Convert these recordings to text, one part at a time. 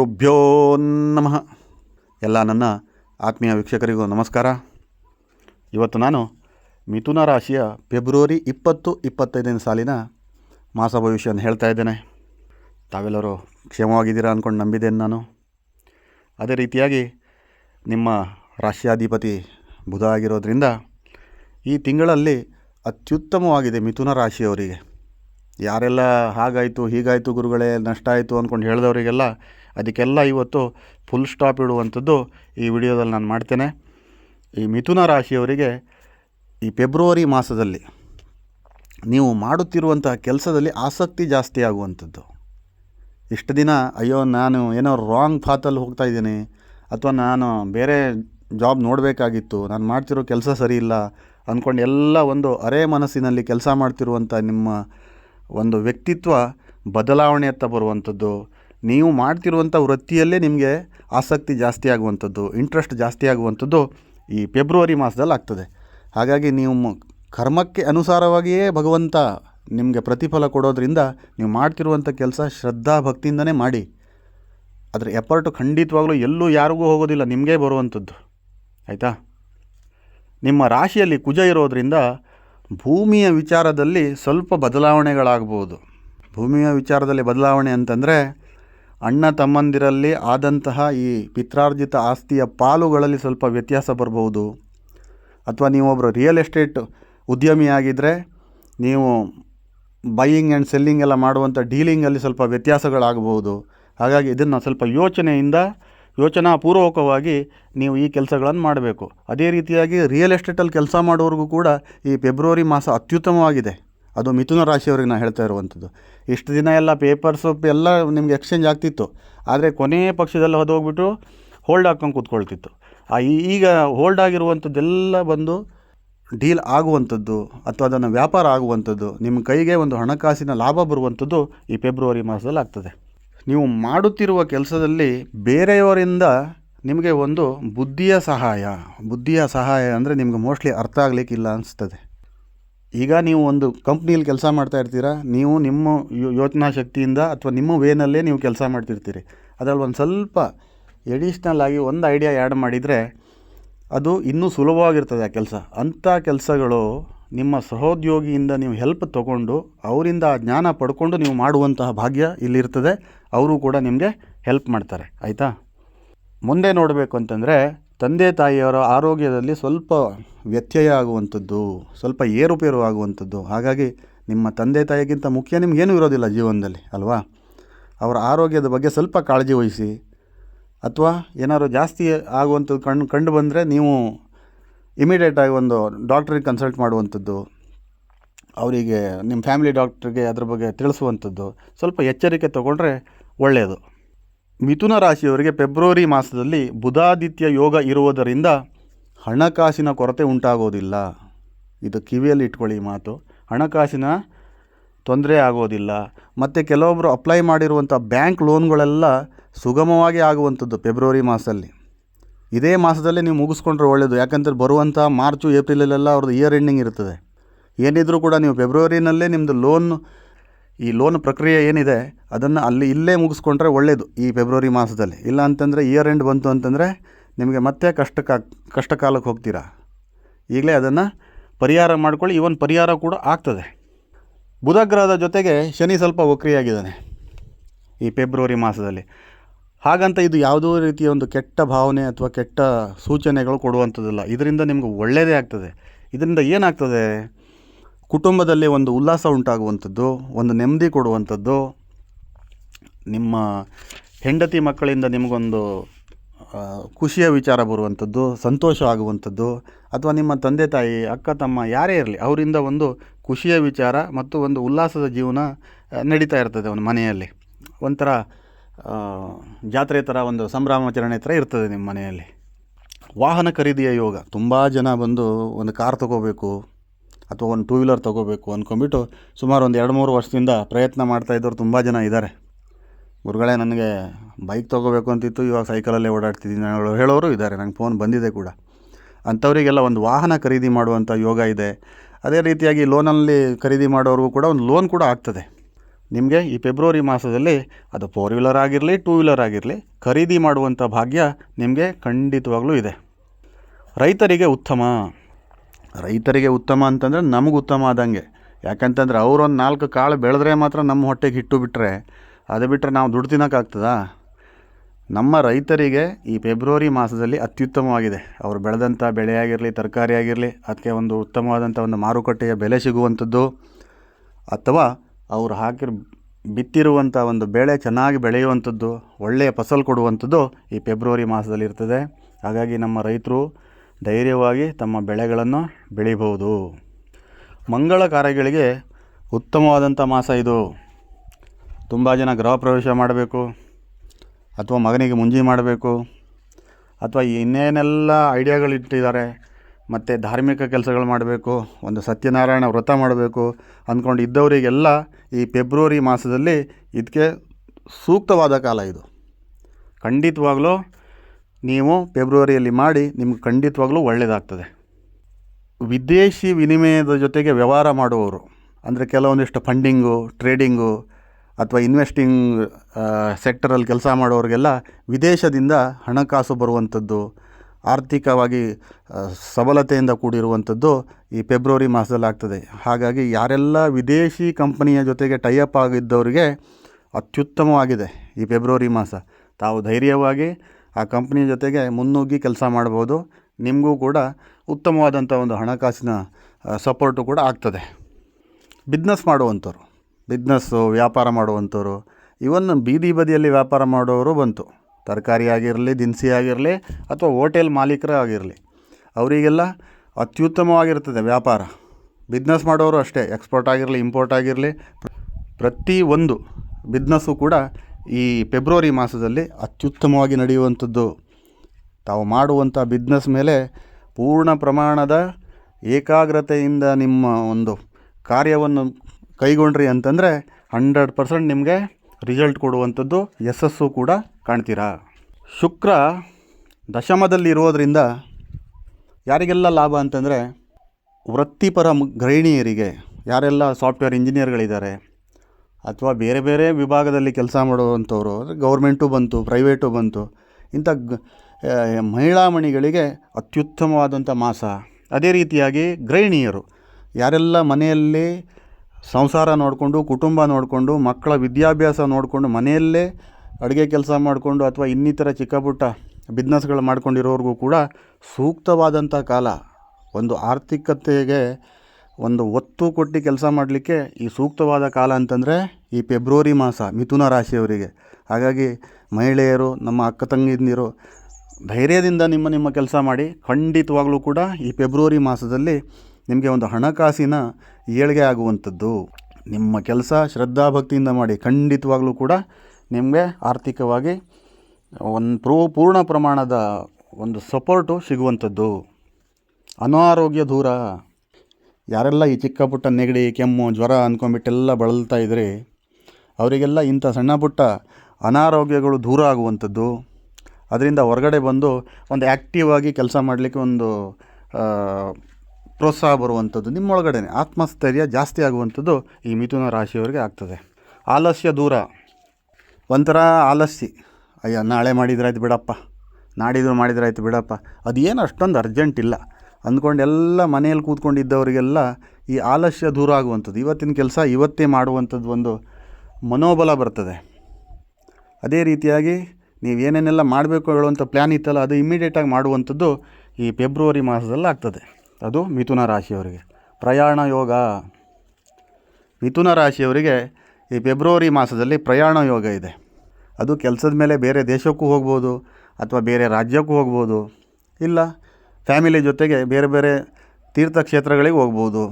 ಗುರುಭ್ಯೋ ನಮಃ. ಎಲ್ಲ ನನ್ನ ಆತ್ಮೀಯ ವೀಕ್ಷಕರಿಗೂ ನಮಸ್ಕಾರ. ಇವತ್ತು ನಾನು ಮಿಥುನ ರಾಶಿಯ ಫೆಬ್ರವರಿ ಇಪ್ಪತ್ತು ಇಪ್ಪತ್ತೈದನೇ ಸಾಲಿನ ಮಾಸ ಭವಿಷ್ಯವನ್ನು ಹೇಳ್ತಾ ಇದ್ದೇನೆ. ತಾವೆಲ್ಲರೂ ಕ್ಷೇಮವಾಗಿದ್ದೀರಾ ಅಂದ್ಕೊಂಡು ನಂಬಿದ್ದೇನೆ ನಾನು. ಅದೇ ರೀತಿಯಾಗಿ ನಿಮ್ಮ ರಾಶ್ಯಾಧಿಪತಿ ಬುಧ ಆಗಿರೋದ್ರಿಂದ ಈ ತಿಂಗಳಲ್ಲಿ ಅತ್ಯುತ್ತಮವಾಗಿದೆ ಮಿಥುನ ರಾಶಿಯವರಿಗೆ. ಯಾರೆಲ್ಲ ಹಾಗಾಯಿತು, ಹೀಗಾಯಿತು ಗುರುಗಳೇ ನಷ್ಟ ಆಯಿತು ಅಂದ್ಕೊಂಡು ಹೇಳಿದವರಿಗೆಲ್ಲ, ಅದಕ್ಕೆಲ್ಲ ಇವತ್ತು ಫುಲ್ ಸ್ಟಾಪ್ ಇಡುವಂಥದ್ದು ಈ ವಿಡಿಯೋದಲ್ಲಿ ನಾನು ಮಾಡ್ತೇನೆ. ಈ ಮಿಥುನ ರಾಶಿಯವರಿಗೆ ಈ ಫೆಬ್ರವರಿ ಮಾಸದಲ್ಲಿ ನೀವು ಮಾಡುತ್ತಿರುವಂಥ ಕೆಲಸದಲ್ಲಿ ಆಸಕ್ತಿ ಜಾಸ್ತಿ ಆಗುವಂಥದ್ದು. ಇಷ್ಟು ದಿನ, ಅಯ್ಯೋ, ನಾನು ಏನೋ ರಾಂಗ್ ಫಾತಲ್ಲಿ ಹೋಗ್ತಾ ಇದ್ದೀನಿ, ಅಥವಾ ನಾನು ಬೇರೆ ಜಾಬ್ ನೋಡಬೇಕಾಗಿತ್ತು, ನಾನು ಮಾಡ್ತಿರೋ ಕೆಲಸ ಸರಿ ಇಲ್ಲ ಅಂದ್ಕೊಂಡು ಎಲ್ಲ ಒಂದು ಅರೆ ಮನಸ್ಸಿನಲ್ಲಿ ಕೆಲಸ ಮಾಡ್ತಿರುವಂಥ ನಿಮ್ಮ ಒಂದು ವ್ಯಕ್ತಿತ್ವ ಬದಲಾವಣೆಯತ್ತ ಬರುವಂಥದ್ದು, ನೀವು ಮಾಡ್ತಿರುವಂಥ ವೃತ್ತಿಯಲ್ಲೇ ನಿಮಗೆ ಆಸಕ್ತಿ ಜಾಸ್ತಿ ಆಗುವಂಥದ್ದು ಇಂಟ್ರೆಸ್ಟ್ ಜಾಸ್ತಿ ಆಗುವಂಥದ್ದು ಈ ಫೆಬ್ರವರಿ ಮಾಸದಲ್ಲಿ ಆಗ್ತದೆ. ಹಾಗಾಗಿ ನೀವು ಕರ್ಮಕ್ಕೆ ಅನುಸಾರವಾಗಿಯೇ ಭಗವಂತ ನಿಮಗೆ ಪ್ರತಿಫಲ ಕೊಡೋದ್ರಿಂದ ನೀವು ಮಾಡ್ತಿರುವಂಥ ಕೆಲಸ ಶ್ರದ್ಧಾ ಭಕ್ತಿಯಿಂದನೇ ಮಾಡಿ. ಅದರ ಎಫರ್ಟು ಖಂಡಿತವಾಗ್ಲೂ ಎಲ್ಲೂ ಯಾರಿಗೂ ಹೋಗೋದಿಲ್ಲ, ನಿಮಗೇ ಬರುವಂಥದ್ದು. ಆಯಿತಾ? ನಿಮ್ಮ ರಾಶಿಯಲ್ಲಿ ಕುಜ ಇರೋದರಿಂದ ಭೂಮಿಯ ವಿಚಾರದಲ್ಲಿ ಸ್ವಲ್ಪ ಬದಲಾವಣೆಗಳಾಗ್ಬೋದು ಭೂಮಿಯ ವಿಚಾರದಲ್ಲಿ ಬದಲಾವಣೆ ಅಂತಂದರೆ, ಅಣ್ಣ ತಮ್ಮಂದಿರಲ್ಲಿ ಆದಂತಹ ಈ ಪಿತ್ರಾರ್ಜಿತ ಆಸ್ತಿಯ ಪಾಲುಗಳಲ್ಲಿ ಸ್ವಲ್ಪ ವ್ಯತ್ಯಾಸ ಬರಬಹುದು. ಅಥವಾ ನೀವೊಬ್ಬರು ರಿಯಲ್ ಎಸ್ಟೇಟ್ ಉದ್ಯಮಿಯಾಗಿದ್ದರೆ ನೀವು ಬೈಯಿಂಗ್ ಆ್ಯಂಡ್ ಸೆಲ್ಲಿಂಗ್ ಎಲ್ಲ ಮಾಡುವಂಥ ಡೀಲಿಂಗಲ್ಲಿ ಸ್ವಲ್ಪ ವ್ಯತ್ಯಾಸಗಳಾಗಬಹುದು. ಹಾಗಾಗಿ ಇದನ್ನು ಸ್ವಲ್ಪ ಯೋಚನೆಯಿಂದ ಯೋಚನಾಪೂರ್ವಕವಾಗಿ ನೀವು ಈ ಕೆಲಸಗಳನ್ನು ಮಾಡಬೇಕು. ಅದೇ ರೀತಿಯಾಗಿ ರಿಯಲ್ ಎಸ್ಟೇಟಲ್ಲಿ ಕೆಲಸ ಮಾಡೋರಿಗೂ ಕೂಡ ಈ ಫೆಬ್ರವರಿ ಮಾಸ ಅತ್ಯುತ್ತಮವಾಗಿದೆ. ಅದು ಮಿಥುನ ರಾಶಿಯವ್ರಿಗೆ ನಾನು ಹೇಳ್ತಾ ಇರುವಂಥದ್ದು. ಇಷ್ಟು ದಿನ ಎಲ್ಲ ಪೇಪರ್ಸ್ ಎಲ್ಲ ನಿಮ್ಗೆ ಎಕ್ಸ್ಚೇಂಜ್ ಆಗ್ತಿತ್ತು. ಆದರೆ ಕೊನೆಯ ಪಕ್ಷದಲ್ಲಿ ಹೋದೋಗ್ಬಿಟ್ಟು ಹೋಲ್ಡ್ ಹಾಕ್ಕೊಂಡು ಕೂತ್ಕೊಳ್ತಿತ್ತು. ಆ ಈಗ ಹೋಲ್ಡ್ ಆಗಿರುವಂಥದ್ದೆಲ್ಲ ಬಂದು ಡೀಲ್ ಆಗುವಂಥದ್ದು ಅಥವಾ ಅದನ್ನು ವ್ಯಾಪಾರ ಆಗುವಂಥದ್ದು, ನಿಮ್ಮ ಕೈಗೆ ಒಂದು ಹಣಕಾಸಿನ ಲಾಭ ಬರುವಂಥದ್ದು ಈ ಫೆಬ್ರವರಿ ಮಾಸದಲ್ಲಿ ಆಗ್ತದೆ. ನೀವು ಮಾಡುತ್ತಿರುವ ಕೆಲಸದಲ್ಲಿ ಬೇರೆಯವರಿಂದ ನಿಮಗೆ ಒಂದು ಬುದ್ಧಿಯ ಸಹಾಯ. ಬುದ್ಧಿಯ ಸಹಾಯ ಅಂದರೆ ನಿಮಗೆ ಮೋಸ್ಟ್ಲಿ ಅರ್ಥ ಆಗಲಿಕ್ಕಿಲ್ಲ ಅನಿಸ್ತದೆ. ಈಗ ನೀವು ಒಂದು ಕಂಪ್ನಿಯಲ್ಲಿ ಕೆಲಸ ಮಾಡ್ತಾ ಇರ್ತೀರಾ, ನೀವು ನಿಮ್ಮ ಯೋಚನಾ ಶಕ್ತಿಯಿಂದ ಅಥವಾ ನಿಮ್ಮ ವೇನಲ್ಲೇ ನೀವು ಕೆಲಸ ಮಾಡ್ತಿರ್ತೀರಿ. ಅದರಲ್ಲಿ ಒಂದು ಸ್ವಲ್ಪ ಎಡಿಷ್ನಲ್ ಆಗಿ ಒಂದು ಐಡಿಯಾ ಆ್ಯಡ್ ಮಾಡಿದರೆ ಅದು ಇನ್ನೂ ಸುಲಭವಾಗಿರ್ತದೆ ಆ ಕೆಲಸ. ಅಂಥ ಕೆಲಸಗಳು ನಿಮ್ಮ ಸಹೋದ್ಯೋಗಿಯಿಂದ ನೀವು ಹೆಲ್ಪ್ ತಗೊಂಡು ಅವರಿಂದ ಆ ಜ್ಞಾನ ಪಡ್ಕೊಂಡು ನೀವು ಮಾಡುವಂತಹ ಭಾಗ್ಯ ಇಲ್ಲಿರ್ತದೆ. ಅವರು ಕೂಡ ನಿಮಗೆ ಹೆಲ್ಪ್ ಮಾಡ್ತಾರೆ. ಆಯಿತಾ? ಮುಂದೆ ನೋಡಬೇಕು ಅಂತಂದರೆ ತಂದೆ ತಾಯಿಯವರ ಆರೋಗ್ಯದಲ್ಲಿ ಸ್ವಲ್ಪ ವ್ಯತ್ಯಯ ಆಗುವಂಥದ್ದು, ಸ್ವಲ್ಪ ಏರುಪೇರು ಆಗುವಂಥದ್ದು. ಹಾಗಾಗಿ ನಿಮ್ಮ ತಂದೆ ತಾಯಿಗಿಂತ ಮುಖ್ಯ ನಿಮಗೇನೂ ಇರೋದಿಲ್ಲ ಜೀವನದಲ್ಲಿ, ಅಲ್ವಾ? ಅವರ ಆರೋಗ್ಯದ ಬಗ್ಗೆ ಸ್ವಲ್ಪ ಕಾಳಜಿ ವಹಿಸಿ. ಅಥವಾ ಏನಾದ್ರು ಜಾಸ್ತಿ ಆಗುವಂಥದ್ದು ಕಂಡು ಕಂಡು ಬಂದರೆ ನೀವು ಇಮಿಡಿಯೇಟಾಗಿ ಒಂದು ಡಾಕ್ಟ್ರಿಗೆ ಕನ್ಸಲ್ಟ್ ಮಾಡುವಂಥದ್ದು, ಅವರಿಗೆ ನಿಮ್ಮ ಫ್ಯಾಮಿಲಿ ಡಾಕ್ಟ್ರಿಗೆ ಅದ್ರ ಬಗ್ಗೆ ತಿಳಿಸುವಂಥದ್ದು, ಸ್ವಲ್ಪ ಎಚ್ಚರಿಕೆ ತಗೊಂಡ್ರೆ ಒಳ್ಳೆಯದು ಮಿಥುನ ರಾಶಿಯವರಿಗೆ ಫೆಬ್ರವರಿ ಮಾಸದಲ್ಲಿ ಬುಧಾದಿತ್ಯ ಯೋಗ ಇರುವುದರಿಂದ ಹಣಕಾಸಿನ ಕೊರತೆ ಉಂಟಾಗೋದಿಲ್ಲ. ಇದು ಕಿವಿಯಲ್ಲಿ ಇಟ್ಕೊಳ್ಳಿ ಮಾತು. ಹಣಕಾಸಿನ ತೊಂದರೆ ಆಗೋದಿಲ್ಲ. ಮತ್ತು ಕೆಲವೊಬ್ಬರು ಅಪ್ಲೈ ಮಾಡಿರುವಂಥ ಬ್ಯಾಂಕ್ ಲೋನ್ಗಳೆಲ್ಲ ಸುಗಮವಾಗಿ ಆಗುವಂಥದ್ದು ಫೆಬ್ರವರಿ ಮಾಸದಲ್ಲಿ. ಇದೇ ಮಾಸದಲ್ಲೇ ನೀವು ಮುಗಿಸ್ಕೊಂಡ್ರೆ ಒಳ್ಳೆಯದು ಯಾಕಂದ್ರೆ ಬರುವಂಥ ಮಾರ್ಚು, ಏಪ್ರಿಲಲ್ಲೆಲ್ಲ ಅವ್ರದ್ದು ಇಯರ್ ಎಂಡಿಂಗ್ ಇರ್ತದೆ. ಏನಿದ್ರೂ ಕೂಡ ನೀವು ಫೆಬ್ರವರಿನಲ್ಲೇ ನಿಮ್ಮದು ಲೋನ್ ಈ ಲೋನ್ ಪ್ರಕ್ರಿಯೆ ಏನಿದೆ, ಅದನ್ನು ಅಲ್ಲಿ ಇಲ್ಲೇ ಮುಗಿಸ್ಕೊಂಡ್ರೆ ಒಳ್ಳೆಯದು ಈ ಫೆಬ್ರವರಿ ಮಾಸದಲ್ಲಿ. ಇಲ್ಲ ಅಂತಂದರೆ ಇಯರ್ ಎಂಡ್ ಬಂತು ಅಂತಂದರೆ ನಿಮಗೆ ಮತ್ತೆ ಕಷ್ಟಕ್ಕೆ ಕಷ್ಟ ಕಾಲಕ್ಕೆ ಹೋಗ್ತೀರಾ. ಈಗಲೇ ಅದನ್ನು ಪರಿಹಾರ ಮಾಡ್ಕೊಳ್ಳಿ. ಇವನ್ ಪರಿಹಾರ ಕೂಡ ಆಗ್ತದೆ. ಬುಧಗ್ರಹದ ಜೊತೆಗೆ ಶನಿ ಸ್ವಲ್ಪ ವಕ್ರಿಯಾಗಿದ್ದಾನೆ ಈ ಫೆಬ್ರವರಿ ಮಾಸದಲ್ಲಿ. ಹಾಗಂತ ಇದು ಯಾವುದೋ ರೀತಿಯ ಒಂದು ಕೆಟ್ಟ ಭಾವನೆ ಅಥವಾ ಕೆಟ್ಟ ಸೂಚನೆಗಳು ಕೊಡುವಂಥದ್ದಲ್ಲ. ಇದರಿಂದ ನಿಮ್ಗೆ ಒಳ್ಳೆಯದೇ ಆಗ್ತದೆ. ಇದರಿಂದ ಏನಾಗ್ತದೆ? ಕುಟುಂಬದಲ್ಲಿ ಒಂದು ಉಲ್ಲಾಸ ಉಂಟಾಗುವಂಥದ್ದು, ಒಂದು ನೆಮ್ಮದಿ ಕೊಡುವಂಥದ್ದು, ನಿಮ್ಮ ಹೆಂಡತಿ ಮಕ್ಕಳಿಂದ ನಿಮಗೊಂದು ಖುಷಿಯ ವಿಚಾರ ಬರುವಂಥದ್ದು, ಸಂತೋಷ ಆಗುವಂಥದ್ದು, ಅಥವಾ ನಿಮ್ಮ ತಂದೆ ತಾಯಿ, ಅಕ್ಕ, ತಮ್ಮ ಯಾರೇ ಇರಲಿ, ಅವರಿಂದ ಒಂದು ಖುಷಿಯ ವಿಚಾರ ಮತ್ತು ಒಂದು ಉಲ್ಲಾಸದ ಜೀವನ ನಡೀತಾ ಇರ್ತದೆ ಒಂದು ಮನೆಯಲ್ಲಿ. ಒಂಥರ ಜಾತ್ರೆ ಥರ ಒಂದು ಸಂಭ್ರಮಾಚರಣೆ ಥರ ಇರ್ತದೆ ನಿಮ್ಮ ಮನೆಯಲ್ಲಿ. ವಾಹನ ಖರೀದಿಯ ಯೋಗ. ತುಂಬ ಜನ ಬಂದು ಒಂದು ಕಾರ್ ತೊಗೋಬೇಕು ಅಥವಾ ಒಂದು ಟೂ ವೀಲರ್ ತೊಗೋಬೇಕು ಅಂದ್ಕೊಂಬಿಟ್ಟು ಸುಮಾರು ಒಂದು ಎರಡು ಮೂರು ವರ್ಷದಿಂದ ಪ್ರಯತ್ನ ಮಾಡ್ತಾ ಇದ್ದವ್ರು ತುಂಬ ಜನ ಇದ್ದಾರೆ ಗುರುಗಳೇ, ನನಗೆ ಬೈಕ್ ತೊಗೋಬೇಕು ಅಂತಿತ್ತು. ಇವಾಗ ಸೈಕಲಲ್ಲೇ ಓಡಾಡ್ತಿದ್ದೀನಿ. ನಾನು ಹೇಳೋರು ಇದ್ದಾರೆ ನಂಗೆ ಫೋನ್ ಬಂದಿದೆ ಕೂಡ. ಅಂಥವರಿಗೆಲ್ಲ ಒಂದು ವಾಹನ ಖರೀದಿ ಮಾಡುವಂಥ ಯೋಗ ಇದೆ. ಅದೇ ರೀತಿಯಾಗಿ ಲೋನಲ್ಲಿ ಖರೀದಿ ಮಾಡೋರಿಗೂ ಕೂಡ ಒಂದು ಲೋನ್ ಕೂಡ ಆಗ್ತದೆ. ನಿಮಗೆ ಈ ಫೆಬ್ರವರಿ ಮಾಸದಲ್ಲಿ ಅದು ಫೋರ್ ವೀಲರ್ ಆಗಿರಲಿ ಟೂ ವೀಲರ್ ಆಗಿರಲಿ ಖರೀದಿ ಮಾಡುವಂಥ ಭಾಗ್ಯ ನಿಮಗೆ ಖಂಡಿತವಾಗ್ಲೂ ಇದೆ. ರೈತರಿಗೆ ಉತ್ತಮ. ರೈತರಿಗೆ ಉತ್ತಮ ಅಂತಂದರೆ ನಮಗೆ ಉತ್ತಮ ಆದಂಗೆ. ಯಾಕಂತಂದ್ರೆ ಅವರೊಂದು ನಾಲ್ಕು ಕಾಳು ಬೆಳೆದ್ರೆ ಮಾತ್ರ ನಮ್ಮ ಹೊಟ್ಟೆಗೆ ಹಿಟ್ಟು ಬಿಟ್ಟರೆ ಅದು ಬಿಟ್ಟರೆ ನಾವು ದುಡ್ಡು ತಿನ್ನೋಕ್ಕಾಗ್ತದಾ ನಮ್ಮ ರೈತರಿಗೆ ಈ ಫೆಬ್ರವರಿ ಮಾಸದಲ್ಲಿ ಅತ್ಯುತ್ತಮವಾಗಿದೆ. ಅವರು ಬೆಳೆದಂಥ ಬೆಳೆ ಆಗಿರಲಿ, ತರಕಾರಿ ಆಗಿರಲಿ ಅದಕ್ಕೆ ಒಂದು ಉತ್ತಮವಾದಂಥ ಒಂದು ಮಾರುಕಟ್ಟೆಯ ಬೆಲೆ ಸಿಗುವಂಥದ್ದು ಅಥವಾ ಅವರು ಹಾಕಿರೋ ಬಿತ್ತಿರುವಂಥ ಒಂದು ಬೆಳೆ ಚೆನ್ನಾಗಿ ಬೆಳೆಯುವಂಥದ್ದು, ಒಳ್ಳೆಯ ಫಸಲು ಕೊಡುವಂಥದ್ದು ಈ ಫೆಬ್ರವರಿ ಮಾಸದಲ್ಲಿ ಇರ್ತದೆ ಹಾಗಾಗಿ ನಮ್ಮ ರೈತರು ಧೈರ್ಯವಾಗಿ ತಮ್ಮ ಬೆಳೆಗಳನ್ನು ಬೆಳಿಬೋದು ಮಂಗಳ ಕಾರ್ಯಗಳಿಗೆ ಉತ್ತಮವಾದಂಥ ಮಾಸ ಇದು. ತುಂಬ ಜನ ಗೃಹ ಪ್ರವೇಶ ಮಾಡಬೇಕು, ಅಥವಾ ಮಗನಿಗೆ ಮುಂಜಿ ಮಾಡಬೇಕು, ಅಥವಾ ಇನ್ನೇನೆಲ್ಲ ಐಡಿಯಾಗಳು ಇಟ್ಟಿದ್ದಾರೆ ಮತ್ತು ಧಾರ್ಮಿಕ ಕೆಲಸಗಳು ಮಾಡಬೇಕು, ಒಂದು ಸತ್ಯನಾರಾಯಣ ವ್ರತ ಮಾಡಬೇಕು ಅಂದ್ಕೊಂಡು ಇದ್ದವರಿಗೆಲ್ಲ ಈ ಫೆಬ್ರವರಿ ಮಾಸದಲ್ಲಿ ಇದಕ್ಕೆ ಸೂಕ್ತವಾದ ಕಾಲ ಇದು. ಖಂಡಿತವಾಗ್ಲೂ ನೀವು ಫೆಬ್ರವರಿಯಲ್ಲಿ ಮಾಡಿ ನಿಮ್ಗೆ ಖಂಡಿತವಾಗ್ಲೂ ಒಳ್ಳೆಯದಾಗ್ತದೆ ವಿದೇಶಿ ವಿನಿಮಯದ ಜೊತೆಗೆ ವ್ಯವಹಾರ ಮಾಡುವವರು, ಅಂದರೆ ಕೆಲವೊಂದಿಷ್ಟು ಫಂಡಿಂಗು, ಟ್ರೇಡಿಂಗು ಅಥವಾ ಇನ್ವೆಸ್ಟಿಂಗ್ ಸೆಕ್ಟರಲ್ಲಿ ಕೆಲಸ ಮಾಡೋರಿಗೆಲ್ಲ ವಿದೇಶದಿಂದ ಹಣಕಾಸು ಬರುವಂಥದ್ದು ಆರ್ಥಿಕವಾಗಿ ಸಬಲತೆಯಿಂದ ಕೂಡಿರುವಂಥದ್ದು ಈ ಫೆಬ್ರವರಿ ಮಾಸದಲ್ಲಿ ಆಗ್ತದೆ. ಹಾಗಾಗಿ ಯಾರೆಲ್ಲ ವಿದೇಶಿ ಕಂಪನಿಯ ಜೊತೆಗೆ ಟೈಅಪ್ ಆಗಿದ್ದವರಿಗೆ ಅತ್ಯುತ್ತಮವಾಗಿದೆ ಈ ಫೆಬ್ರವರಿ ಮಾಸ. ತಾವು ಧೈರ್ಯವಾಗಿ ಆ ಕಂಪ್ನಿಯ ಜೊತೆಗೆ ಮುನ್ನುಗ್ಗಿ ಕೆಲಸ ಮಾಡ್ಬೋದು. ನಿಮಗೂ ಕೂಡ ಉತ್ತಮವಾದಂಥ ಒಂದು ಹಣಕಾಸಿನ ಸಪೋರ್ಟು ಕೂಡ ಆಗ್ತದೆ. ಬಿಸ್ನೆಸ್ ಮಾಡುವಂಥವ್ರು ಬಿಸ್ನೆಸ್ಸು ವ್ಯಾಪಾರ ಮಾಡುವಂಥವ್ರು ಇವನ್ ಬೀದಿ ಬದಿಯಲ್ಲಿ ವ್ಯಾಪಾರ ಮಾಡೋರು ಬಂತು. ತರಕಾರಿ ಆಗಿರಲಿ ದಿನಸಿ ಆಗಿರಲಿ ಅಥವಾ ಹೋಟೆಲ್ ಮಾಲೀಕರೇ ಆಗಿರಲಿ ಅವರಿಗೆಲ್ಲ ಅತ್ಯುತ್ತಮವಾಗಿರ್ತದೆ ವ್ಯಾಪಾರ. ಬಿಸ್ನೆಸ್ ಮಾಡೋರು ಅಷ್ಟೇ, ಎಕ್ಸ್ಪೋರ್ಟ್ ಆಗಿರಲಿ, ಇಂಪೋರ್ಟ್ ಆಗಿರಲಿ, ಪ್ರತಿ ಒಂದು ಬಿಸ್ನೆಸ್ಸು ಕೂಡ ಈ ಫೆಬ್ರವರಿ ಮಾಸದಲ್ಲಿ ಅತ್ಯುತ್ತಮವಾಗಿ ನಡೆಯುವಂಥದ್ದು. ತಾವು ಮಾಡುವಂಥ ಬಿಸ್ನೆಸ್ ಮೇಲೆ ಪೂರ್ಣ ಪ್ರಮಾಣದ ಏಕಾಗ್ರತೆಯಿಂದ ನಿಮ್ಮ ಒಂದು ಕಾರ್ಯವನ್ನು ಕೈಗೊಂಡ್ರಿ ಅಂತಂದರೆ ಹಂಡ್ರೆಡ್ ಪರ್ಸೆಂಟ್ ನಿಮಗೆ ರಿಸಲ್ಟ್ ಕೊಡುವಂಥದ್ದು, ಯಶಸ್ಸು ಕೂಡ ಕಾಣ್ತೀರಾ? ಶುಕ್ರ ದಶಮದಲ್ಲಿ ಇರೋದರಿಂದ ಯಾರಿಗೆಲ್ಲ ಲಾಭ ಅಂತಂದರೆ ವೃತ್ತಿಪರ ಗೃಹಿಣಿಯರಿಗೆ, ಯಾರೆಲ್ಲ ಸಾಫ್ಟ್ವೇರ್ ಇಂಜಿನಿಯರ್ಗಳಿದ್ದಾರೆ ಅಥವಾ ಬೇರೆ ಬೇರೆ ವಿಭಾಗದಲ್ಲಿ ಕೆಲಸ ಮಾಡುವಂಥವ್ರು ಗೌರ್ಮೆಂಟು ಬಂತು, ಪ್ರೈವೇಟು ಬಂತು, ಇಂಥ ಮಹಿಳಾ ಮಣಿಗಳಿಗೆ ಅತ್ಯುತ್ತಮವಾದಂಥ ಮಾಸ. ಅದೇ ರೀತಿಯಾಗಿ ಗೃಹಿಣಿಯರು, ಯಾರೆಲ್ಲ ಮನೆಯಲ್ಲಿ ಸಂಸಾರ ನೋಡಿಕೊಂಡು, ಕುಟುಂಬ ನೋಡಿಕೊಂಡು, ಮಕ್ಕಳ ವಿದ್ಯಾಭ್ಯಾಸ ನೋಡಿಕೊಂಡು ಮನೆಯಲ್ಲೇ ಅಡುಗೆ ಕೆಲಸ ಮಾಡಿಕೊಂಡು ಅಥವಾ ಇನ್ನಿತರ ಚಿಕ್ಕ ಪುಟ್ಟ ಬಿಸ್ನೆಸ್ಗಳು ಮಾಡ್ಕೊಂಡಿರೋರಿಗೂ ಕೂಡ ಸೂಕ್ತವಾದಂಥ ಕಾಲ. ಒಂದು ಆರ್ಥಿಕತೆಗೆ ಒಂದು ಒತ್ತು ಕೊಟ್ಟು ಕೆಲಸ ಮಾಡಲಿಕ್ಕೆ ಈ ಸೂಕ್ತವಾದ ಕಾಲ ಅಂತಂದರೆ ಈ ಫೆಬ್ರವರಿ ಮಾಸ, ಮಿಥುನ ರಾಶಿಯವರಿಗೆ. ಹಾಗಾಗಿ ಮಹಿಳೆಯರು, ನಮ್ಮ ಅಕ್ಕ ತಂಗಿಂದಿರು, ಧೈರ್ಯದಿಂದ ನಿಮ್ಮ ನಿಮ್ಮ ಕೆಲಸ ಮಾಡಿ ಖಂಡಿತವಾಗ್ಲೂ ಕೂಡ ಈ ಫೆಬ್ರವರಿ ಮಾಸದಲ್ಲಿ ನಿಮಗೆ ಒಂದು ಹಣಕಾಸಿನ ಏಳಿಗೆ ಆಗುವಂಥದ್ದು. ನಿಮ್ಮ ಕೆಲಸ ಶ್ರದ್ಧಾಭಕ್ತಿಯಿಂದ ಮಾಡಿ ಖಂಡಿತವಾಗಲೂ ಕೂಡ ನಿಮಗೆ ಆರ್ಥಿಕವಾಗಿ ಒಂದು ಪ್ರೂ, ಪೂರ್ಣ ಪ್ರಮಾಣದ ಒಂದು ಸಪೋರ್ಟು ಸಿಗುವಂಥದ್ದು. ಅನಾರೋಗ್ಯ ದೂರ. ಯಾರೆಲ್ಲ ಈ ಚಿಕ್ಕ ಪುಟ್ಟ ನೆಗಡಿ, ಕೆಮ್ಮು, ಜ್ವರ ಅಂದ್ಕೊಂಬಿಟ್ಟೆಲ್ಲ ಬಳಲ್ತಾ ಇದ್ರಿ ಅವರಿಗೆಲ್ಲ ಇಂಥ ಸಣ್ಣ ಪುಟ್ಟ ಅನಾರೋಗ್ಯಗಳು ದೂರ ಆಗುವಂಥದ್ದು. ಅದರಿಂದ ಹೊರಗಡೆ ಬಂದು ಒಂದು ಆ್ಯಕ್ಟಿವ್ ಆಗಿ ಕೆಲಸ ಮಾಡಲಿಕ್ಕೆ ಒಂದು ಪ್ರೋತ್ಸಾಹ ಬರುವಂಥದ್ದು ನಿಮ್ಮೊಳಗಡೆ ಆತ್ಮಸ್ಥೈರ್ಯ ಜಾಸ್ತಿ ಆಗುವಂಥದ್ದು ಈ ಮಿಥುನ ರಾಶಿಯವರಿಗೆ ಆಗ್ತದೆ. ಆಲಸ್ಯ ದೂರ. ಒಂಥರ ಆಲಸ್ಯ. ಅಯ್ಯ, ನಾಳೆ ಮಾಡಿದ್ರಾಯ್ತು ಬಿಡಪ್ಪ. ನಾಡಿದ್ದು ಮಾಡಿದ್ರಾಯ್ತು ಬಿಡಪ್ಪ. ಅದೇನು ಅಷ್ಟೊಂದು ಅರ್ಜೆಂಟ್ ಇಲ್ಲ. ಅಂದ್ಕೊಂಡು ಎಲ್ಲ ಮನೆಯಲ್ಲಿ ಕೂತ್ಕೊಂಡಿದ್ದವರಿಗೆಲ್ಲ ಈ ಆಲಸ್ಯ ದೂರ ಆಗುವಂಥದ್ದು, ಇವತ್ತಿನ ಕೆಲಸ ಇವತ್ತೇ ಮಾಡುವಂಥದ್ದು ಒಂದು ಮನೋಬಲ ಬರ್ತದೆ. ಅದೇ ರೀತಿಯಾಗಿ ನೀವು ಏನೇನೆಲ್ಲ ಮಾಡಬೇಕು ಹೇಳುವಂಥ ಪ್ಲ್ಯಾನ್ ಇತ್ತಲ್ಲ, ಅದು ಇಮ್ಮಿಡಿಯೇಟಾಗಿ ಮಾಡುವಂಥದ್ದು ಈ ಫೆಬ್ರವರಿ ಮಾಸದಲ್ಲಿ ಆಗ್ತದೆ. ಅದು ಮಿಥುನ ರಾಶಿಯವರಿಗೆ. ಪ್ರಯಾಣ ಯೋಗ. ಮಿಥುನ ರಾಶಿಯವರಿಗೆ ಈ ಫೆಬ್ರವರಿ ಮಾಸದಲ್ಲಿ ಪ್ರಯಾಣ ಯೋಗ ಇದೆ. ಅದು ಕೆಲಸದ ಮೇಲೆ ಬೇರೆ ದೇಶಕ್ಕೂ ಹೋಗ್ಬೋದು ಅಥವಾ ಬೇರೆ ರಾಜ್ಯಕ್ಕೂ ಹೋಗ್ಬೋದು. ಇಲ್ಲ, ಫ್ಯಾಮಿಲಿ ಜೊತೆಗೆ ಬೇರೆ ಬೇರೆ ತೀರ್ಥಕ್ಷೇತ್ರಗಳಿಗೆ ಹೋಗ್ಬೋದು.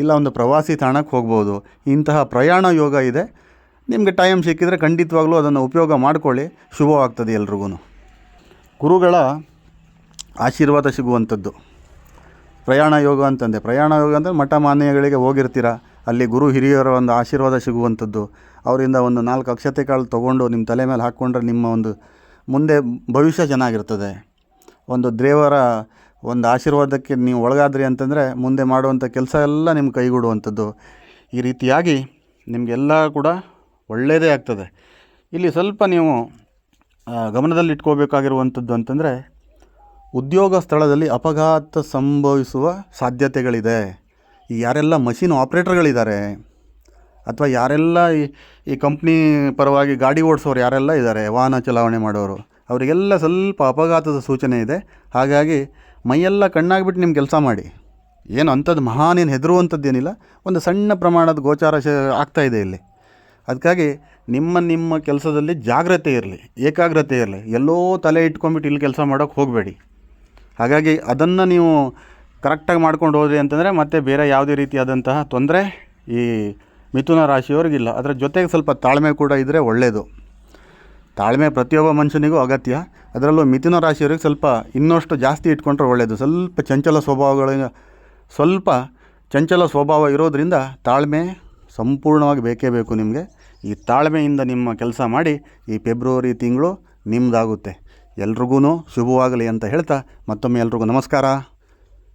ಇಲ್ಲ, ಒಂದು ಪ್ರವಾಸಿ ತಾಣಕ್ಕೆ ಹೋಗ್ಬೋದು. ಇಂತಹ ಪ್ರಯಾಣ ಯೋಗ ಇದೆ. ನಿಮಗೆ ಟೈಮ್ ಸಿಕ್ಕಿದರೆ ಖಂಡಿತವಾಗ್ಲೂ ಅದನ್ನು ಉಪಯೋಗ ಮಾಡಿಕೊಳ್ಳಿ. ಶುಭವಾಗ್ತದೆ ಎಲ್ರಿಗೂ ಗುರುಗಳ ಆಶೀರ್ವಾದ ಸಿಗುವಂಥದ್ದು. ಪ್ರಯಾಣ ಯೋಗ ಅಂತಂದೆ. ಪ್ರಯಾಣ ಯೋಗ ಅಂದರೆ ಮಠ ಮಾನ್ಯಗಳಿಗೆ ಹೋಗಿರ್ತೀರ? ಅಲ್ಲಿ ಗುರು ಹಿರಿಯರ ಒಂದು ಆಶೀರ್ವಾದ ಸಿಗುವಂಥದ್ದು. ಅವರಿಂದ ಒಂದು ನಾಲ್ಕು ಅಕ್ಷತೆ ಕಾಳು ತೊಗೊಂಡು ನಿಮ್ಮ ತಲೆ ಮೇಲೆ ಹಾಕ್ಕೊಂಡ್ರೆ ನಿಮ್ಮ ಒಂದು ಮುಂದೆ ಭವಿಷ್ಯ ಚೆನ್ನಾಗಿರ್ತದೆ. ಒಂದು ದೇವರ ಒಂದು ಆಶೀರ್ವಾದಕ್ಕೆ ನೀವು ಒಳಗಾದ್ರಿ ಅಂತಂದರೆ ಮುಂದೆ ಮಾಡುವಂಥ ಕೆಲಸ ಎಲ್ಲ ನಿಮ್ಮ ಕೈಗೂಡುವಂಥದ್ದು. ಈ ರೀತಿಯಾಗಿ ನಿಮಗೆಲ್ಲ ಕೂಡ ಒಳ್ಳೆಯದೇ ಆಗ್ತದೆ. ಇಲ್ಲಿ ಸ್ವಲ್ಪ ನೀವು ಗಮನದಲ್ಲಿಟ್ಕೋಬೇಕಾಗಿರುವಂಥದ್ದು ಅಂತಂದರೆ ಉದ್ಯೋಗ ಸ್ಥಳದಲ್ಲಿ ಅಪಘಾತ ಸಂಭವಿಸುವ ಸಾಧ್ಯತೆಗಳಿದೆ. ಈ ಯಾರೆಲ್ಲ ಮಷಿನ್ ಆಪ್ರೇಟರ್ಗಳಿದ್ದಾರೆ, ಅಥವಾ ಯಾರೆಲ್ಲ ಈ ಈ ಕಂಪ್ನಿ ಪರವಾಗಿ ಗಾಡಿ ಓಡಿಸೋರು ಯಾರೆಲ್ಲ ಇದ್ದಾರೆ, ವಾಹನ ಚಲಾವಣೆ ಮಾಡೋರು, ಅವರಿಗೆಲ್ಲ ಸ್ವಲ್ಪ ಅಪಘಾತದ ಸೂಚನೆ ಇದೆ. ಹಾಗಾಗಿ ಮೈಯೆಲ್ಲ ಕಣ್ಣಾಗ್ಬಿಟ್ಟು ನಿಮ್ಮ ಕೆಲಸ ಮಾಡಿ. ಏನು ಅಂಥದ್ದು ಮಹಾನೇನು ಹೆದರುವಂಥದ್ದೇನಿಲ್ಲ, ಒಂದು ಸಣ್ಣ ಪ್ರಮಾಣದ ಗೋಚಾರ ಶ ಆಗ್ತಾ ಇದೆ ಇಲ್ಲಿ. ಅದಕ್ಕಾಗಿ ನಿಮ್ಮ ನಿಮ್ಮ ಕೆಲಸದಲ್ಲಿ ಜಾಗ್ರತೆ ಇರಲಿ, ಏಕಾಗ್ರತೆ ಇರಲಿ. ಎಲ್ಲೋ ತಲೆ ಇಟ್ಕೊಂಡ್ಬಿಟ್ಟು ಇಲ್ಲಿ ಕೆಲಸ ಮಾಡೋಕ್ಕೆ ಹೋಗಬೇಡಿ. ಹಾಗಾಗಿ ಅದನ್ನು ನೀವು ಕರೆಕ್ಟಾಗಿ ಮಾಡ್ಕೊಂಡು ಹೋದ್ರಿ ಅಂತಂದರೆ ಮತ್ತೆ ಬೇರೆ ಯಾವುದೇ ರೀತಿಯಾದಂತಹ ತೊಂದರೆ ಈ ಮಿಥುನ ರಾಶಿಯವರಿಗಿಲ್ಲ. ಅದರ ಜೊತೆಗೆ ಸ್ವಲ್ಪ ತಾಳ್ಮೆ ಕೂಡ ಇದ್ದರೆ ಒಳ್ಳೆಯದು ತಾಳ್ಮೆ ಪ್ರತಿಯೊಬ್ಬ ಮನುಷ್ಯನಿಗೂ ಅಗತ್ಯ. ಅದರಲ್ಲೂ ಮಿಥುನ ರಾಶಿಯವರಿಗೆ ಸ್ವಲ್ಪ ಇನ್ನಷ್ಟು ಜಾಸ್ತಿ ಇಟ್ಕೊಂಡ್ರೆ ಒಳ್ಳೆಯದು ಸ್ವಲ್ಪ ಚಂಚಲ ಸ್ವಭಾವಗಳ, ಸ್ವಲ್ಪ ಚಂಚಲ ಸ್ವಭಾವ ಇರೋದರಿಂದ ತಾಳ್ಮೆ ಸಂಪೂರ್ಣವಾಗಿ ಬೇಕೇ ಬೇಕು ನಿಮಗೆ. ಈ ತಾಳ್ಮೆಯಿಂದ ನಿಮ್ಮ ಕೆಲಸ ಮಾಡಿ ಈ ಫೆಬ್ರವರಿ ತಿಂಗಳು ನಿಮ್ಮದಾಗುತ್ತೆ ಎಲ್ರಿಗೂ ಶುಭವಾಗಲಿ ಅಂತ ಹೇಳ್ತಾ ಮತ್ತೊಮ್ಮೆ ಎಲ್ರಿಗೂ ನಮಸ್ಕಾರ.